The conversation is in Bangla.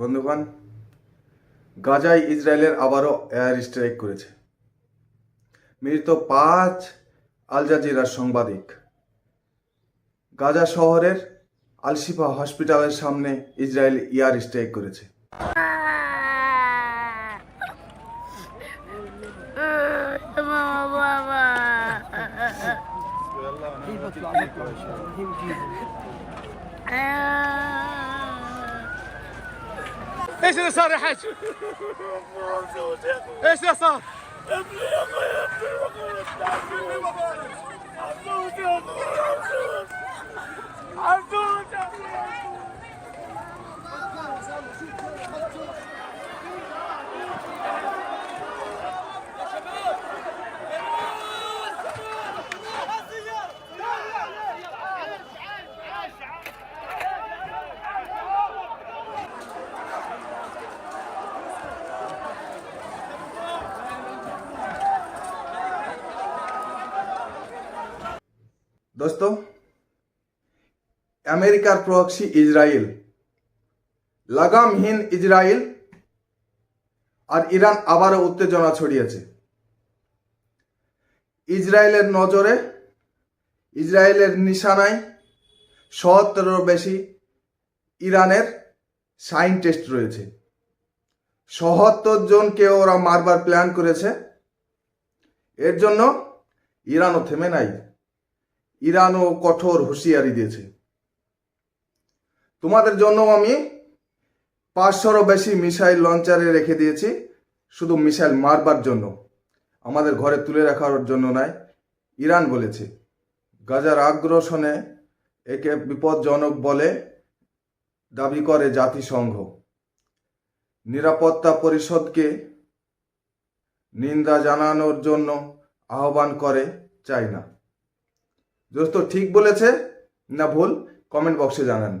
বন্ধুগণ গাজায় ইসরায়েলের আবারও এয়ার স্ট্রাইক করেছে। মৃত পাঁচ আল জাজিরার সাংবাদিক গাজা শহরের আলশিফা হসপিটালের সামনে ইসরায়েল এয়ার স্ট্রাইক করেছে। إيش اللي صار يا حاج؟ إيش اللي صار؟ দোস্ত, আমেরিকার প্রক্সি ইসরায়েল, লাগামহীন ইসরায়েল আর ইরান আবারও উত্তেজনা ছড়িয়েছে। ইসরায়েলের নজরে, ইসরায়েলের নিশানায় সত্তরেরও বেশি ইরানের সাইন্টিস্ট রয়েছে। সহত্তর জনকে ওরা মারবার প্ল্যান করেছে। এর জন্য ইরানও থেমে নাই। ইরানও কঠোর হুঁশিয়ারি দিয়েছে। তোমাদের জন্য আমি পাঁচশোরও বেশি মিসাইল লঞ্চারে রেখে দিয়েছি, শুধু মিসাইল মারবার জন্য। আমাদের ঘরে তুলে রাখার জন্য নয়, ইরান বলেছে। গাজার আগ্রাসনে একে বিপজ্জনক বলে দাবি করে জাতিসংঘ। নিরাপত্তা পরিষদকে নিন্দা জানানোর জন্য আহ্বান করে চাই না দোস্ত ঠিক বলেছে না ভুল? কমেন্ট বক্সে জানান।